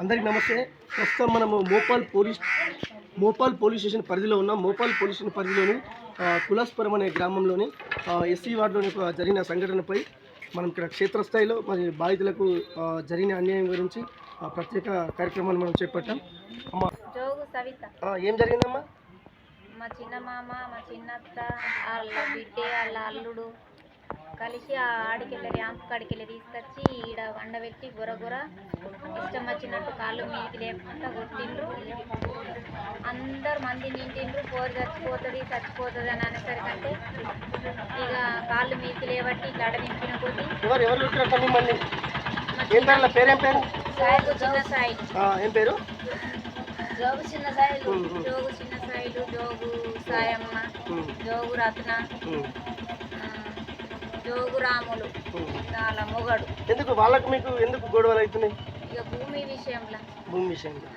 అందరికీ నమస్తే. ప్రస్తుతం మనము Mopal police Mopal police station పరిధిలో ఉన్నాం. మోపాల్ పోలీస్ స్టేషన్ పరిధిలోని కులాస్పురం అనే గ్రామంలోని ఎస్సీ వార్డులోని జరిగిన సంఘటనపై మనం ఇక్కడ క్షేత్రస్థాయిలో మరి బాధితులకు జరిగిన అన్యాయం గురించి ప్రత్యేక కార్యక్రమాన్ని మనం చేపట్టాం. అమ్మ ఏం జరిగిందమ్మా? మా చిన్న మామ మా చిన్నత్త వాళ్ళ బిడ్డే వాళ్ళ అల్లుడు. కలిసి ఆ ఆడికెళ్ళి ర్యాంప్ కాడికెళ్ళి తీసుకొచ్చి ఈడ వండబెట్టి గుర గుర ఇష్టం వచ్చినట్టు కాళ్ళు మీదికి లేకుండా కొట్టిండ్రు. అందరు మంది నింటిండ్రు పోరు చచ్చిపోతుంది చచ్చిపోతుంది అని అనేసరికంటే ఇక కాళ్ళు మీదికి లేబట్టి ఇట్లా నింపిన కొద్దీ సాయిలు చిన్న సాయి ఆ, ఏం పేరు? జోగు చిన్న సాయిలు. జోగు చిన్న సాయిలు జోగు సాయమ్మ జోగు రత్న. ఉమ్, ఆ, జోగు రాములు ఉమ్. వాళ్ళ మొగడు. ఎందుకు? వాళ్ళకు మీకు ఎందుకు గొడవలు అవుతున్నాయి? ఇక భూమి విషయంలో. భూమి విషయంలో.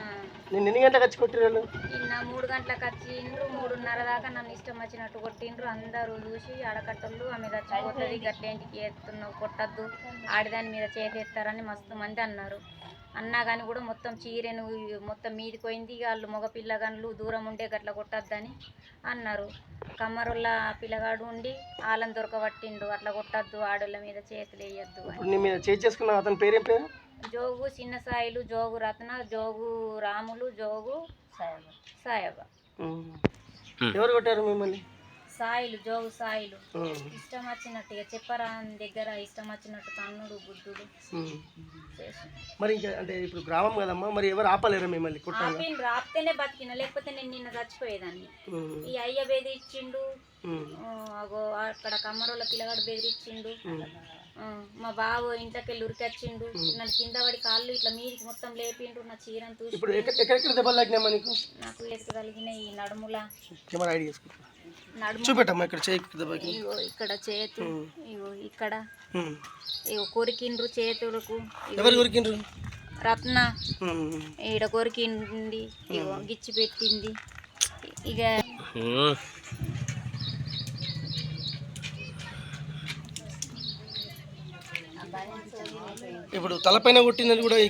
నేను ఎన్ని గంటలకు వచ్చి కొట్టిరు వాళ్ళు? నిన్న మూడు గంటలకు వచ్చిండ్రు మూడున్నర దాకా నన్ను ఇష్టం వచ్చినట్టు కొట్టిండ్రు. అందరూ చూసి ఆడకట్టలు ఆమె చచ్చిపోతుంది గట్లేంటికి ఎత్తున్నావు కొట్టద్దు. ఆడిదాని మీద చేతెత్తారని మస్తు మంది అన్నారు. అన్నా కానీ కూడా మొత్తం చీరెను మొత్తం మీది పోయింది వాళ్ళు మగ పిల్లగాళ్ళు దూరం ఉండే గట్ల కొట్టద్దని అన్నారు. కమ్మరుల పిల్లగాడు ఉండి వాళ్ళని దొరకబట్టిండు అట్లా కొట్టద్దు ఆడోళ్ళ మీద చేతులు వేయద్దు నీ మీద చేసుకున్న అతని పేరేం పేరు? జోగు చిన్న సాయిలు జోగు రత్న జోగు రాములు జోగు సాయబ. ఉమ్. ఎవరు కొట్టారు మిమ్మల్ని? సాయిలు జోగు సాయిలు. ఇష్టం వచ్చినట్టు ఇక చెప్పరా దగ్గర ఇష్టం వచ్చినట్టు తన్నుడు బుద్ధుడు మరి ఇంకా అంటే ఇప్పుడు గ్రామం కదమ్మా మరి ఎవరు ఆపలేరా మిమ్మల్ని రాపితేనే బతికిన లేకపోతే నేను నిన్న చచ్చిపోయేదాన్ని. ఈ అయ్య బెదిరించిండు అగో అక్కడ కమ్మరోళ్ళ పిల్లగాడు బెదిరించిండు మా బావ ఇంట్లోకి వెళ్ళి ఉరికొచ్చిండు నన్ను కింద పడి కాళ్ళు ఇట్లా మీదికి మొత్తం లేపిండు నా చీరను తూసి ఇప్పుడు ఎక్కడ ఎక్కడెక్కడ దెబ్బలు తగ్గినామా నీకు? నాకు ఎదుగలిగిన ఈ నడుముల. కెమెరా ఐడి చేసుకుంటా. నడుము. చూపెట్టమ్మా ఇక్కడ చేయి దెబ్బకి. ఇగో ఇక్కడ చేతు. ఇగో ఇక్కడ. ఇగో కొరికిండ్రు చేతులకు. ఎవరు కొరికిండ్రు? రత్న. ఈడ కొరికింది ఇగో గిచ్చి పెట్టింది. ఇక ఇప్పుడు తలపైన కొట్టినది కూడా ఈ